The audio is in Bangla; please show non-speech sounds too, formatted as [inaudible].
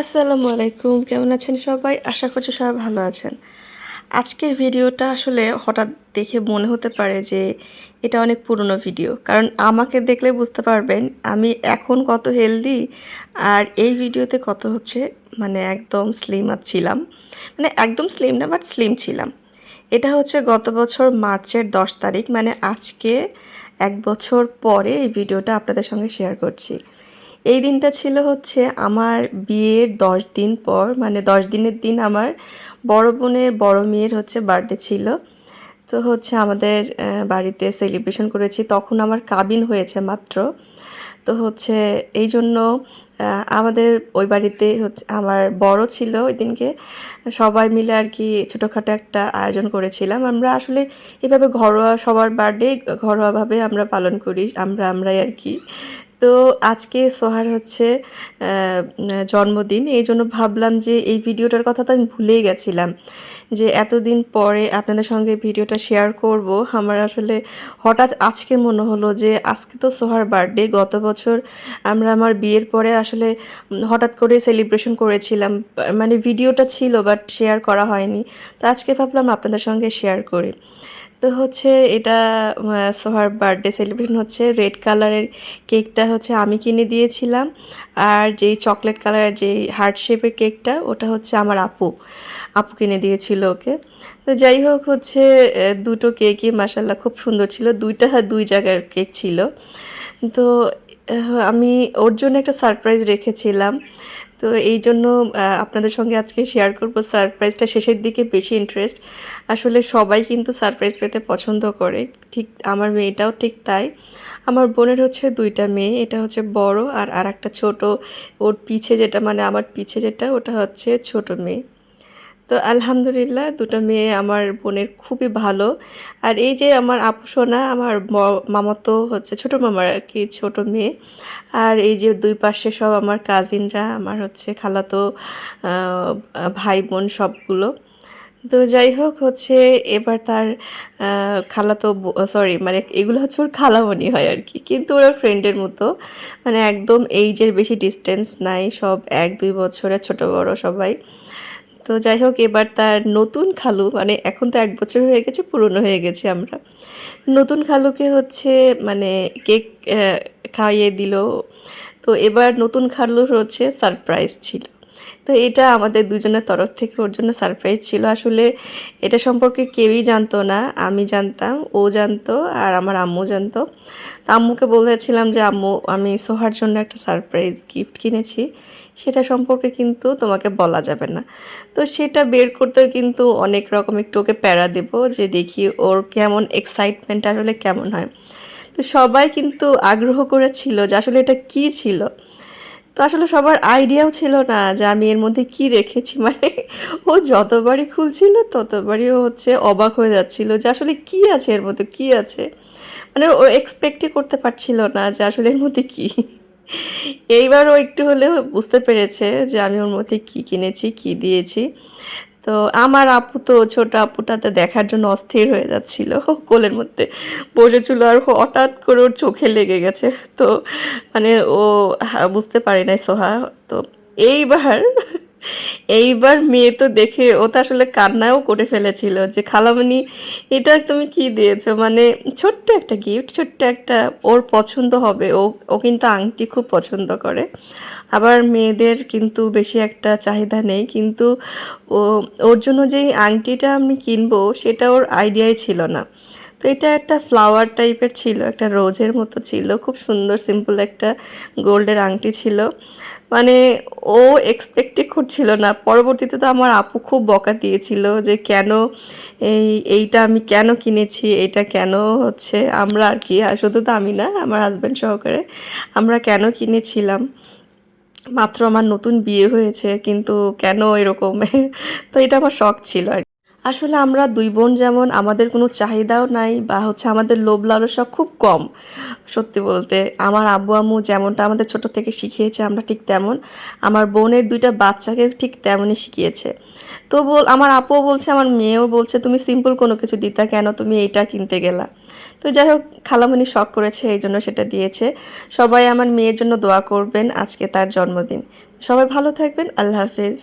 আসসালামু আলাইকুম কেমন আছেন সবাই? আশা করছি সবাই ভালো আছেন। আজকের ভিডিওটা আসলে হঠাৎ দেখে মনে হতে পারে যে এটা অনেক পুরনো ভিডিও। কারণ আমাকে দেখলে বুঝতে পারবেন, আমি এখন কত হেলদি আর এই ভিডিওতে কত হচ্ছে মানে একদম স্লিম ছিলাম। মানে একদম স্লিম না বাট স্লিম ছিলাম। এটা হচ্ছে গত বছর মার্চের দশ তারিখ মানে আজকে এক বছর পরে এই ভিডিওটা আপনাদের সঙ্গে শেয়ার করছি। এই দিনটা ছিল হচ্ছে আমার বিয়ের দশ দিন পর মানে দশ দিনের দিন আমার বড় বোনের বড় মেয়ের হচ্ছে বার্থডে ছিল। তো হচ্ছে আমাদের বাড়িতে সেলিব্রেশন করেছি। তখন আমার কাবিন হয়েছে মাত্র। তো হচ্ছে এই জন্য আমাদের ওই বাড়িতে হচ্ছে আমার বড় ছিল ওই দিনকে। সবাই মিলে আর কি ছোটোখাটো একটা আয়োজন করেছিলাম। আমরা আসলে এভাবে ঘরোয়া, সবার বার্থডে ঘরোয়াভাবে আমরা পালন করি। আমরা আমরাই আর কি তো আজকে সোহার হচ্ছে জন্মদিন, এই জন্য ভাবলাম যে এই ভিডিওটার কথা তো আমি ভুলেই গেছিলাম, যে এতদিন পরে আপনাদের সঙ্গে ভিডিওটা শেয়ার করব। আমার আসলে হঠাৎ আজকে মনে হলো যে আজকে তো সোহার বার্থডে গত বছর আমরা আমার বিয়ের পরে আসলে হঠাৎ করে সেলিব্রেশন করেছিলাম মানে ভিডিওটা ছিল বাট শেয়ার করা হয়নি। তো আজকে ভাবলাম আপনাদের সঙ্গে শেয়ার করি। তো হচ্ছে এটা সোহার বার্থডে সেলিব্রেশন হচ্ছে। রেড কালারের কেকটা হচ্ছে আমি কিনে দিয়েছিলাম। আর যেই চকলেট কালারের যেই হার্ট শেপের কেকটা ওটা হচ্ছে আমার আপু আপু কিনে দিয়েছিল ওকে। তো যাই হোক হচ্ছে দুটো কেকই মাসাল্লাহ খুব সুন্দর ছিল। দুইটা দুই জায়গার কেক ছিল। তো আমি ওর জন্য একটা সারপ্রাইজ রেখেছিলাম। তো এই জন্য আপনাদের সঙ্গে আজকে শেয়ার করব। সারপ্রাইজটা শেষের দিকে বেশি ইন্টারেস্ট আসলে সবাই কিন্তু সারপ্রাইজ পেতে পছন্দ করে। ঠিক আমার মেয়েটাও ঠিক তাই। আমার বোনের হচ্ছে দুইটা মেয়ে। এটা হচ্ছে বড় আর আর একটা ছোট। ওর পিছে যেটা মানে আমার পিছে যেটা, ওটা হচ্ছে ছোট মেয়ে। তো আলহামদুলিল্লাহ দুটো মেয়ে আমার বোনের খুবই ভালো। আর এই যে আমার আপু সোনা, আমার মামাতো হচ্ছে ছোট মামার আর কি ছোট মেয়ে। আর এই যে দুই পাশে সব আমার কাজিনরা আমার হচ্ছে খালাতো ভাই বোন সবগুলো। তো যাই হোক হচ্ছে এবার তার খালাতো সরি মানে এগুলো হচ্ছে ওর খালামণি হয় আর কি। কিন্তু ওরা ফ্রেন্ডের মতো। মানে একদম এইজের বেশি ডিস্টেন্স নাই, সব এক দুই বছরের ছোট বড় সবাই। তো যাই হোক, এবার তার নতুন খালু মানে এখন তো এক বছর হয়ে গেছে, পুরনো হয়ে গেছে আমরা। নতুন খালুকে হচ্ছে মানে কেক খাইয়ে দিল। তো এবার নতুন খালুর হচ্ছে সারপ্রাইজ ছিল। তো এটা আমাদের দুজনের তরফ থেকে ওর জন্য সারপ্রাইজ ছিল। আসলে এটা সম্পর্কে কেউই জানতো না, আমি জানতাম, ও জানতো আর আমার আম্মু জানতো। তো আম্মুকে বলেছিলাম যে, আম্মু, আমি সোহার জন্য একটা সারপ্রাইজ গিফট কিনেছি। সেটা সম্পর্কে কিন্তু তোমাকে বলা যাবে না। তো সেটা বের করতেও কিন্তু অনেক রকম একটু ওকে প্যারা দেবো যে, দেখি ওর কেমন এক্সাইটমেন্ট আসলে কেমন হয়? তো সবাই কিন্তু আগ্রহ করেছিল যে, আসলে এটা কি ছিল? তো আসলে সবার আইডিয়াও ছিল না যে আমি এর মধ্যে কি রেখেছি। মানে ও যতবারই খুলছিল, ততবারই ও হচ্ছে অবাক হয়ে যাচ্ছিল যে আসলে কি আছে এর মধ্যে, কি আছে? মানে ও এক্সপেক্টই করতে পারছিল না যে আসলে এর মধ্যে কি। এইবার ও একটু হলেও বুঝতে পেরেছে যে আমি ওর মধ্যে কি কিনেছি, কি দিয়েছি। তো আমার আপু তো ছোট আপুটাতে দেখার জন্য অস্থির হয়ে যাচ্ছিল কোলের মধ্যে। বসেছিল আর হঠাৎ করে ওর চোখে লেগে গেছে। তো মানে ও বুঝতে পারে নাই সোহা। তো এইবার এইবার মেয়ে তো দেখে ও তো আসলে কান্নাও করে ফেলেছিল যে, খালামণি, এটা তুমি কি দিয়েছ? মানে ছোট্ট একটা গিফট ছোট্ট একটা ওর পছন্দ হবে। ও ও কিন্তু আংটি খুব পছন্দ করে। আবার মেয়েদের কিন্তু বেশি একটা চাহিদা নেই। কিন্তু ও, ওর জন্য যেই আংটিটা আমি কিনবো, সেটা ওর আইডিয়াই ছিল না। তো এটা একটা ফ্লাওয়ার টাইপের ছিল, একটা রোজের মতো ছিল, খুব সুন্দর সিম্পল একটা গোল্ডের আংটি ছিল। মানে ও এক্সপেক্টই করছিল না। পরবর্তীতে তো আমার আপু খুব বকা দিয়েছিল যে, কেন এই, এইটা আমি কেন কিনেছি? এটা কেন হচ্ছে? আমরা আর কি শুধু তো আমি না, আমার হাজব্যান্ড সহকারে আমরা কেন কিনেছিলাম? মাত্র আমার নতুন বিয়ে হয়েছে, কিন্তু কেন এরকম? [laughs] তো এটা আমার শখ ছিল আর। আসলে আমরা দুই বোন যেমন আমাদের কোনো চাহিদাও নাই বা হচ্ছে আমাদের লোভ লালসা খুব কম, সত্যি বলতে। আমার আব্বু আম্মু যেমনটা আমাদের ছোট থেকে শিখিয়েছে, আমরা ঠিক তেমন। আমার বোনের দুইটা বাচ্চাকে ঠিক তেমনই শিখিয়েছে। তো বল, আমার আপুও বলছে, আমার মেয়েও বলছে, তুমি সিম্পল কোনো কিছু দিতা কেন? তুমি এইটা কিনতে গেলা। তো যাই হোক খালামণি শখ করেছে, এই জন্য সেটা দিয়েছে। সবাই আমার মেয়ের জন্য দোয়া করবেন আজকে তার জন্মদিন। সবাই ভালো থাকবেন, আল্লাহ হাফেজ।